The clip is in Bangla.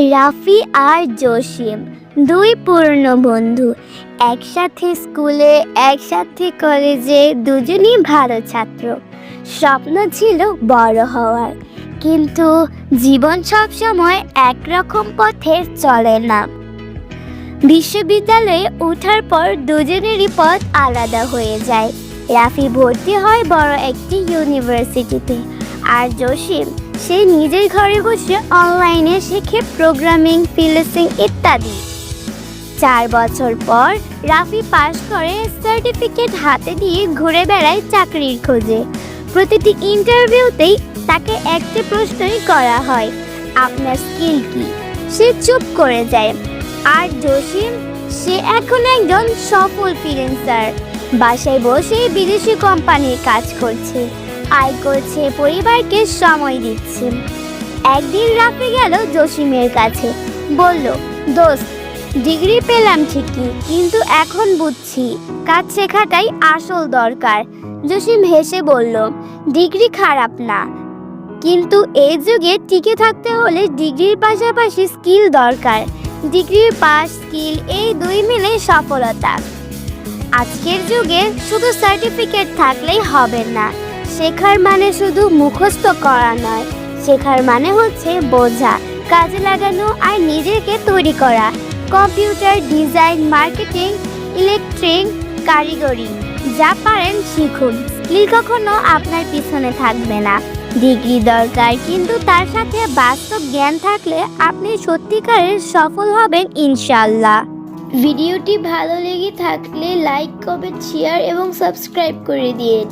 রাফি আর জসিম, দুই পুরনো বন্ধু। একসাথে স্কুলে, একসাথে কলেজে দুজনই ভালো ছাত্র। স্বপ্ন ছিল বড় হওয়ার, কিন্তু জীবন সবসময় একরকম পথে চলে না। বিশ্ববিদ্যালয়ে ওঠার পর দুজনেরই পথ আলাদা হয়ে যায়। রাফি ভর্তি হয় বড় একটি ইউনিভার্সিটিতে, আর জসিম সে নিজের ঘরে বসে অনলাইনে শেখে প্রোগ্রামিং ফিলেসিং ইত্যাদি। চার বছর পর রাফি পাশ করে সার্টিফিকেট হাতে দিয়ে ঘুরে বেড়ায় চাকরির খোঁজে। প্রতিটি ইন্টারভিউতেই তাকে একটি প্রশ্নই করা হয়, আপনার স্কিল কি? সে চুপ করে যায়। আর জসিম, সে এখন একজন সফল ফ্রিল্যান্সার বাসায় বসে বিদেশি কোম্পানির কাজ করছে। আয় করছে, পরিবারকে সময় দিচ্ছে। একদিন রাতে গেল জসিমের কাছে। বলল, দোস্ত, ডিগ্রি পেলাম ঠিকই, কিন্তু এখন বুঝছি, কাজ শেখাটাই আসল দরকার। জসিম হেসে বলল, ডিগ্রি খারাপ না, কিন্তু এই যুগে টিকে থাকতে হলে ডিগ্রির পাশাপাশি স্কিল দরকার। ডিগ্রির পাস স্কিল, এই দুই মিলে সফলতা। আজকের যুগে শুধু সার্টিফিকেট থাকলেই হবে না শেখার মানে শুধু মুখস্থ করা নয়, শেখার মানে হচ্ছে বোঝা, কাজে লাগানো আর নিজেকে তৈরি করা। কম্পিউটার ডিজাইন, মার্কেটিং, ইলেকট্রিক, কারিগরি, যা পারেন শিখুন। স্কিল কখনো আপনার পিছনে থাকবে না। ডিগ্রি দরকার, কিন্তু তার সাথে বাস্তব জ্ঞান থাকলে আপনি সত্যিকারের সফল হবেন ইনশাল্লাহ ভিডিওটি ভালো লেগে থাকলে লাইক, কমেন্ট শেয়ার এবং সাবস্ক্রাইব করে দিন।